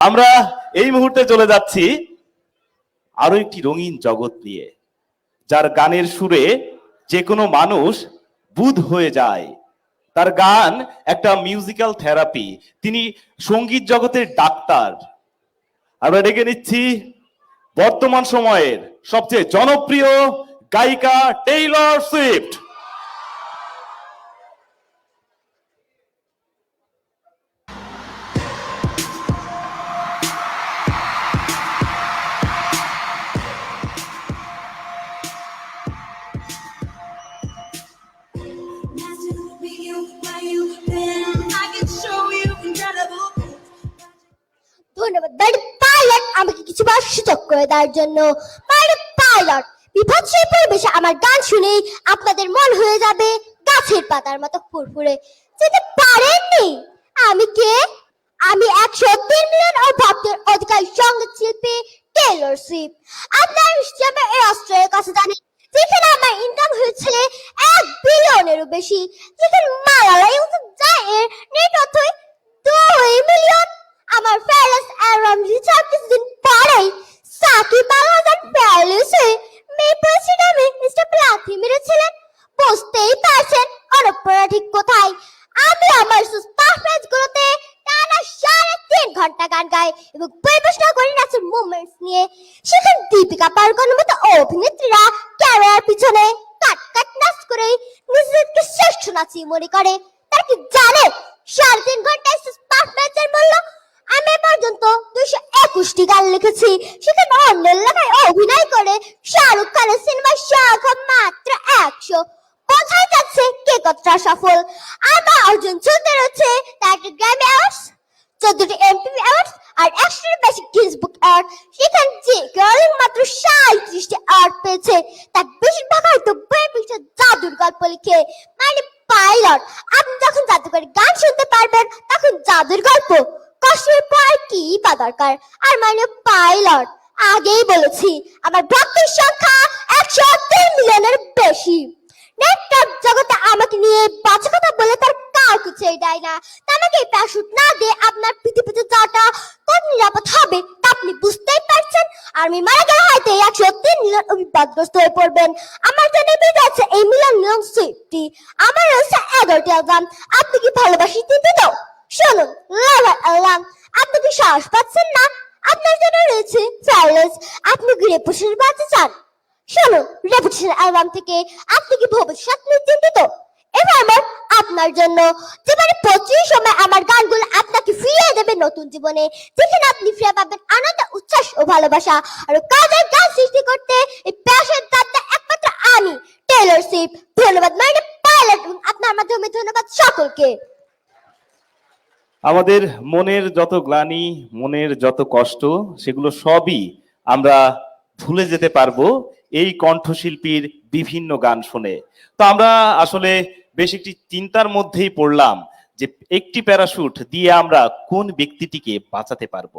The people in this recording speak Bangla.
আমরা এই মুহূর্তে চলে যাচ্ছি আরও একটি রঙিন জগৎ নিয়ে, যার গানের সুরে যে কোনো মানুষ বুধ হয়ে যায়। তার গান একটা মিউজিক্যাল থেরাপি তিনি সংগীত জগতের ডাক্তার। আমরা ডেকে নিচ্ছি বর্তমান সময়ের সবচেয়ে জনপ্রিয় গায়িকা টেইলর সুইফট। কিছু সুযোগ করে দেওয়ার জন্য পাইলট বিভৎস পরিবেশে আমার গান শুনেই আপনাদের মন হয়ে যাবে গাছের পাতার মতো ফুরফুরে। যেতে পারেননি? আমি কে? আমি একশো তিন মিলিয়ন ও ভক্তের অধিকারী সংগীত শিল্পী টেলর সুইফট। আপনার হিসাবে এই অস্ট্রেলিয়ার কথা জানি যেখানে আমার ইনকাম হয়েছে এক বিলিয়নেরও বেশি। যেখানে মালালা ইউসুফ জায়ের নেট অর্থই দুই মিলিয়ন। আমার ফেরাস অ্যারাম রিচার্ড অনপরা ঠিক কোথায়? আমি আমার পারফরমেন্স গুলোতে টানা সাড়ে তিন ঘণ্টা গান গাই এবং পরিবেশনা করি নাচের মুভমেন্টস নিয়ে। সেখানে দীপিকা পাড়ুকোনের মতো অভিনেত্রীরা ক্যামেরার পিছনে কাট কাট নাচ করে নিজেদেরকে শ্রেষ্ঠ নাচি মনে করে? তারা কি জানে? সাড়ে তিন ঘন্টায় পারফরমেন্সের মূল্য আমি পর্যন্ত দুইশো একুশটি গান লিখেছি। সেখানে অন্যের লেখায় অভিনয় করে শাহরুখ খানের সিনেমার সংখ্যা মাত্র একশো কে কতটা সফল? আমার অর্জন চলতে রয়েছে তার একটা গ্র্যামি অ্যাওয়ার্ডস চোদ্দটি এমটিভি অ্যাওয়ার্ডস আর একশোর বেশি গিনেস বুক অ্যাওয়ার্ড সেখানে যে গার্লিং মাত্র সাঁত্রিশটি অ্যাওয়ার্ড পেয়েছে, তার বেশিরভাগ হয়তো বই পিছিয়ে জাদুর গল্প লিখে। মানে পাইলট আপনি যখন জাদুকরি গান শুনতে পারবেন, তখন জাদুর গল্প। কষ্টের পর কি বা দরকার? আর মানে পাইলট আগেই বলেছি, আমার ভক্তের সংখ্যা একশো তিন মিলিয়নের বেশি নেটওয়ার্ক জগতে আমাকে নিয়ে বাজে কথা বলে তার কাউকে ছেড়ে দেয় না দিয়ে আপনার পৃথিবীতে যাওয়াটা কত নিরাপদ হবে তা আপনি বুঝতেই পারছেন। আর আমি মারা গেলে হয়তো একশো তিন মিলিয়ন অভিবাদগ্রস্ত হয়ে পড়বেন। আমার জন্য বেঁচে আছে এই মিলিয়ন মিলিয়ন সুইফটি আমার রয়েছে এগারোটি অ্যালবাম আপনি কি ভালোবাসি দিতে দাও? শুনুন লাভার অ্যালবাম আপনি কি সাহস পাচ্ছেন না? আপনার জন্য রয়েছে ফেয়ারলেস আপনি কি রেপুটেশন বাঁচতে চান। শুনুন রেপুটেশন অ্যালবাম থেকে আপনি কি ভবিষ্যৎ নিয়ে চিন্তিত এবার আমার আপনার জন্য। জীবনে প্রচুর সময় আমার গানগুলো আপনাকে ফিরিয়ে দেবে নতুন জীবনে। যেখানে আপনি ফিরে পাবেন আনন্দ, উচ্ছ্বাস ও ভালোবাসা। আর কাজের গান সৃষ্টি করতে এই প্যাশন দাতা একমাত্র আমি টেলর সুইফট ধন্যবাদ মানে পাইলট আপনার মাধ্যমে ধন্যবাদ সকলকে। আমাদের মনের যত গ্লানি, মনের যত কষ্ট, সেগুলো সবই আমরা ভুলে যেতে পারব এই কণ্ঠশিল্পীর বিভিন্ন গান শুনে। তো আমরা আসলে বেশ একটি চিন্তার মধ্যেই পড়লাম যে একটি প্যারাশুট দিয়ে আমরা কোন ব্যক্তিটিকে বাঁচাতে পারব।